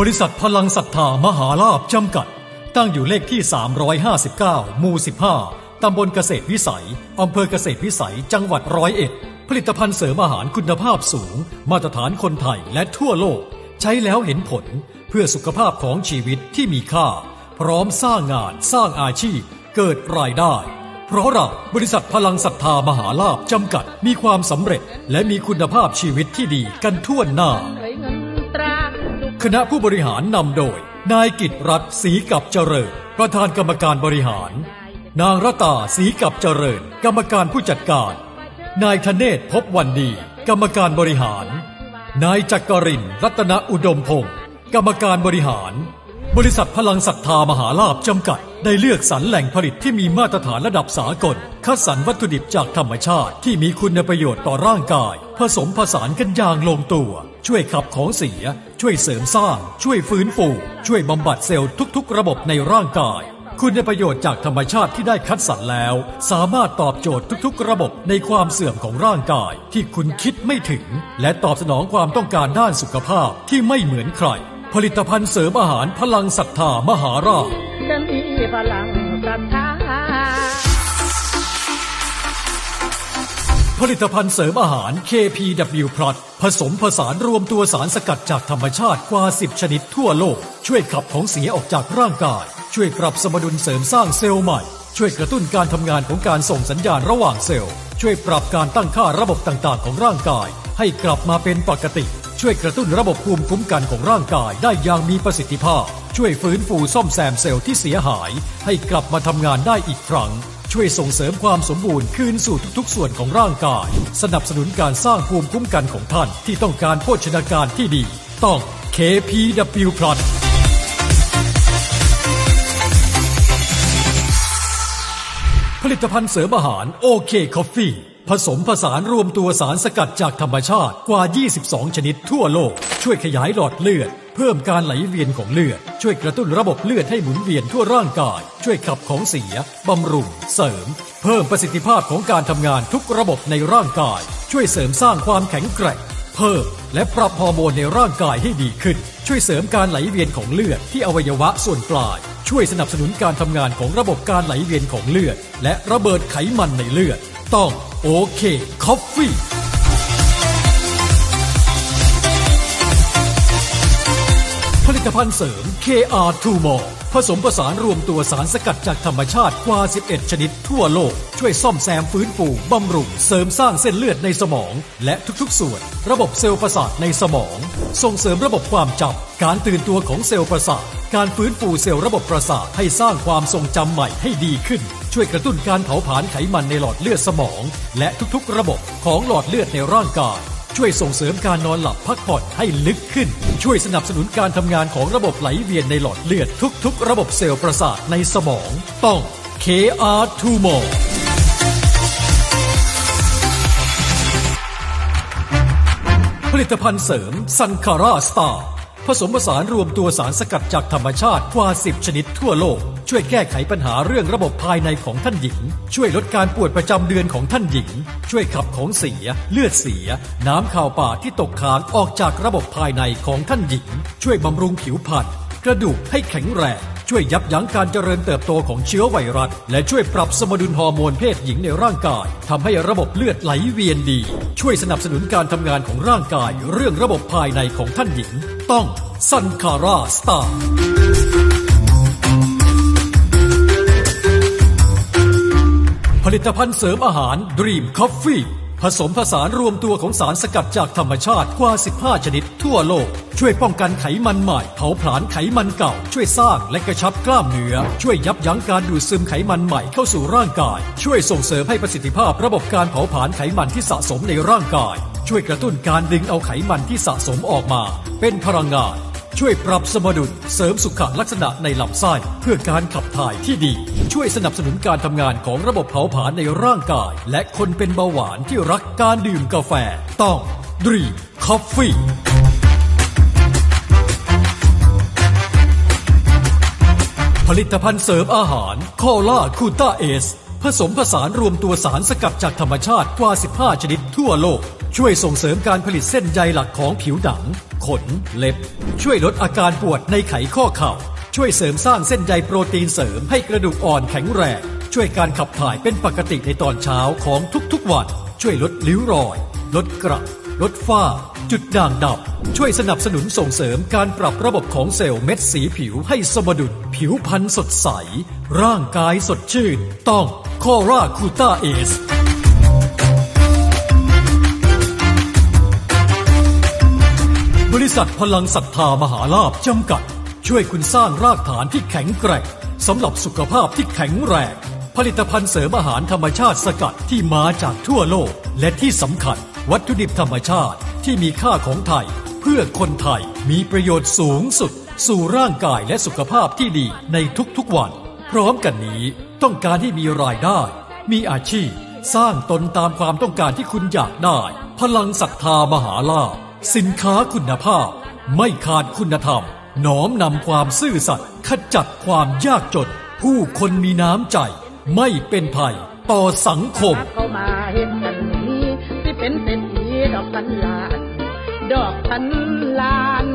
บริษัทพลังศรัทธามหาลาบจำกัด ตั้งอยู่เลขที่ 359 หมู่ 15 ตำบลเกษตรวิสัย อำเภอเกษตรวิสัย จังหวัดร้อยเอ็ด ผลิตภัณฑ์เสริมอาหารคุณภาพสูง มาตรฐานคนไทยและทั่วโลก ใช้แล้วเห็นผล เพื่อสุขภาพของชีวิตที่มีค่า พร้อมสร้างงานสร้างอาชีพ เกิดรายได้ เพราะเราบริษัทพลังศรัทธามหาลาบจำกัด มีความสำเร็จและมีคุณภาพชีวิตที่ดีกันทั่วหน้า คณะผู้บริหารนำโดย นายกิตรัตศรีกับเจริญ ประธานกรรมการบริหาร นางรตาศรีกับเจริญ กรรมการผู้จัดการ นายธเนศพบวันดี กรรมการบริหาร นายจักรินร์รัตนอุดมพงศ์กรรมการบริหาร บริษัทพลังศรัทธามหาลาบจำกัด ได้เลือกสรรแหล่งผลิตที่มีมาตรฐานระดับสากล คัดสรรวัตถุดิบจากธรรมชาติที่มีคุณประโยชน์ต่อร่างกาย ผสมผสานกันอย่างลงตัว ช่วยขับของเสีย ช่วยเสริมสร้าง ช่วยฟื้นฟู ช่วยบำบัดเซลล์ทุก ๆ ระบบในร่างกาย คุณประโยชน์จากธรรมชาติที่ได้คัดสรรแล้ว สามารถตอบโจทย์ทุกๆ ระบบในความเสื่อมของร่างกาย ที่คุณคิดไม่ถึง และตอบสนองความต้องการด้านสุขภาพที่ไม่เหมือนใคร ผลิตภัณฑ์เสริมอาหารพลังศรัทธามหาราชฉันมีพลังศรัทธาผลิตภัณฑ์เสริมอาหาร KPW Plus ผสมผสานรวมตัวสารสกัดจากธรรมชาติกว่า 10 ชนิดทั่วโลก ช่วยขับของเสียออกจากร่างกาย ช่วยปรับสมดุลเสริมสร้างเซลล์ใหม่ ช่วยกระตุ้นการทำงานของการส่งสัญญาณระหว่างเซลล์ ช่วยปรับการตั้งค่าระบบต่างๆ ของร่างกาย ให้กลับมาเป็นปกติ ช่วยกระตุ้นระบบภูมิคุ้มกันของร่างกายได้อย่างมีประสิทธิภาพ ช่วยฟื้นฟูซ่อมแซมเซลล์ที่เสียหาย ให้กลับมาทำงานได้อีกครั้ง ช่วยส่งเสริมความสมบูรณ์คืนสู่ทุกๆ ส่วนของร่างกาย สนับสนุนการสร้างภูมิคุ้มกันของท่านที่ต้องการโภชนาการที่ดี ต้อง KPW Plus ผลิตภัณฑ์เสริมอาหารโอเคคอฟฟี่ผสมผสานรวมตัวสารสกัดจากธรรมชาติกว่า 22 ชนิดทั่วโลก ช่วยขยายหลอดเลือด เพิ่มการไหลเวียนของเลือด ช่วยกระตุ้นระบบเลือดให้หมุนเวียนทั่วร่างกาย ช่วยขับของเสีย บำรุง เสริม เพิ่มประสิทธิภาพของการทำงานทุกระบบในร่างกาย ช่วยเสริมสร้างความแข็งแกร่ง เพิ่มและปรับฮอร์โมนในร่างกายให้ดีขึ้น ช่วยเสริมการไหลเวียนของเลือดที่อวัยวะส่วนปลาย ช่วยสนับสนุนการทำงานของระบบการไหลเวียนของเลือด และระเบิดไขมันในเลือด ต้องโอเคคอฟฟี่ ตภัณฑ์เสริม KR2 More ผสมผสานรวมตัวสารสกัดจากธรรมชาติกว่า 11 ชนิดทั่วโลก ช่วยซ่อมแซมฟื้นฟูบำรุง เสริมสร้างเส้นเลือดในสมอง และทุกๆ ส่วน ระบบเซลล์ประสาทในสมอง ส่งเสริมระบบความจำการตื่นตัวของเซลล์ประสาท การฟื้นฟูเซลล์ระบบประสาทให้สร้างความทรงจำใหม่ให้ดีขึ้น ช่วยกระตุ้นการเผาผลาญไขมันในหลอดเลือดสมอง และทุกๆ ระบบของหลอดเลือดในร่างกาย ช่วยส่งเสริมการนอนหลับพักผ่อนให้ลึกขึ้น ช่วยสนับสนุนการทำงานของระบบไหลเวียนในหลอดเลือดทุก ๆ ระบบเซลล์ประสาทในสมอง ต้อง KR2 More ผลิตภัณฑ์เสริมซันคาร่าสตาร์ผสมผสานรวมตัวสารสกัดจากธรรมชาติกว่า 10 ชนิดทั่วโลก ช่วยแก้ไขปัญหาเรื่องระบบภายในของท่านหญิง ช่วยลดการปวดประจำเดือนของท่านหญิง ช่วยขับของเสีย เลือดเสีย น้ำข่าวป่าที่ตกค้างออกจากระบบภายในของท่านหญิง ช่วยบำรุงผิวพรรณกระดูกให้แข็งแรงช่วยยับยั้งการเจริญเติบโตของเชื้อไวรัส และช่วยปรับสมดุลฮอร์โมนเพศหญิงในร่างกายทำให้ระบบเลือดไหลเวียนดี ช่วยสนับสนุนการทำงานของร่างกาย เรื่องระบบภายในของท่านหญิง ต้องซันคาร่าสตาร์ ผลิตภัณฑ์เสริมอาหาร Dream Coffee ผสมผสานรวมตัวของสารสกัดจากธรรมชาติกว่า 15 ชนิดทั่วโลก ช่วยป้องกันไขมันใหม่ เผาผลาญไขมันเก่า ช่วยสร้างและกระชับกล้ามเนื้อ ช่วยยับยั้งการดูดซึมไขมันใหม่เข้าสู่ร่างกาย ช่วยส่งเสริมให้ประสิทธิภาพระบบการเผาผลาญไขมันที่สะสมในร่างกาย ช่วยกระตุ้นการดึงเอาไขมันที่สะสมออกมา เป็นพลังงาน ช่วยปรับสมดุลเสริมสุขลักษณะในลำไส้เพื่อการขับถ่ายที่ดี ช่วยสนับสนุนการทำงานของระบบเผาผลาญในร่างกาย และคนเป็นเบาหวานที่รักการดื่มกาแฟ ต้องดรีคอฟฟี่ผลิตภัณฑ์เสริมอาหารคอล่าคูต้าเอส ผสมผสานรวมตัวสารสกัดจากธรรมชาติกว่า 15 ชนิดทั่วโลก ช่วยส่งเสริมการผลิตเส้นใยหลักของผิวหนัง ขน เล็บ ช่วยลดอาการปวดในไขข้อเข่า ช่วยเสริมสร้างเส้นใยโปรตีนเสริมให้กระดูกอ่อนแข็งแรง ช่วยการขับถ่ายเป็นปกติในตอนเช้าของทุกๆวัน ช่วยลดริ้วรอย ลดกระ ลดฝ้า จุดด่างดำช่วยสนับสนุนส่งเสริมการปรับระบบของเซลล์เม็ดสีผิวให้สมดุล ผิวพรรณสดใส ร่างกายสดชื่น ต้อง คอร่าคูต้าเอสบริษัทพลังศรัทธามหาลาภจำกัด ช่วยคุณสร้างรากฐานที่แข็งแกร่งสำหรับสุขภาพที่แข็งแรงผลิตภัณฑ์เสริมอาหารธรรมชาติสกัดที่มาจากทั่วโลก และที่สำคัญ วัตถุดิบธรรมชาติที่มีค่าของไทย เพื่อคนไทยมีประโยชน์สูงสุด สู่ร่างกายและสุขภาพที่ดีในทุกๆวัน ร้อมกันนี้ต้องการให้มีรายได้ มีอาชีพ สร้างตนตามความต้องการที่คุณอยากได้ พลังศรัทธามหาลาภสินค้าคุณภาพ ไม่ขาดคุณธรรมน้อมนำความซื่อสัตย์ขจัดความยากจน ผู้คนมีน้ำใจ ไม่เป็นภัย ต่อสังคมเข้ามาเห็นกันนี้ที่เป็นเศรษฐีดอกพันล้าน ดอกพันล้าน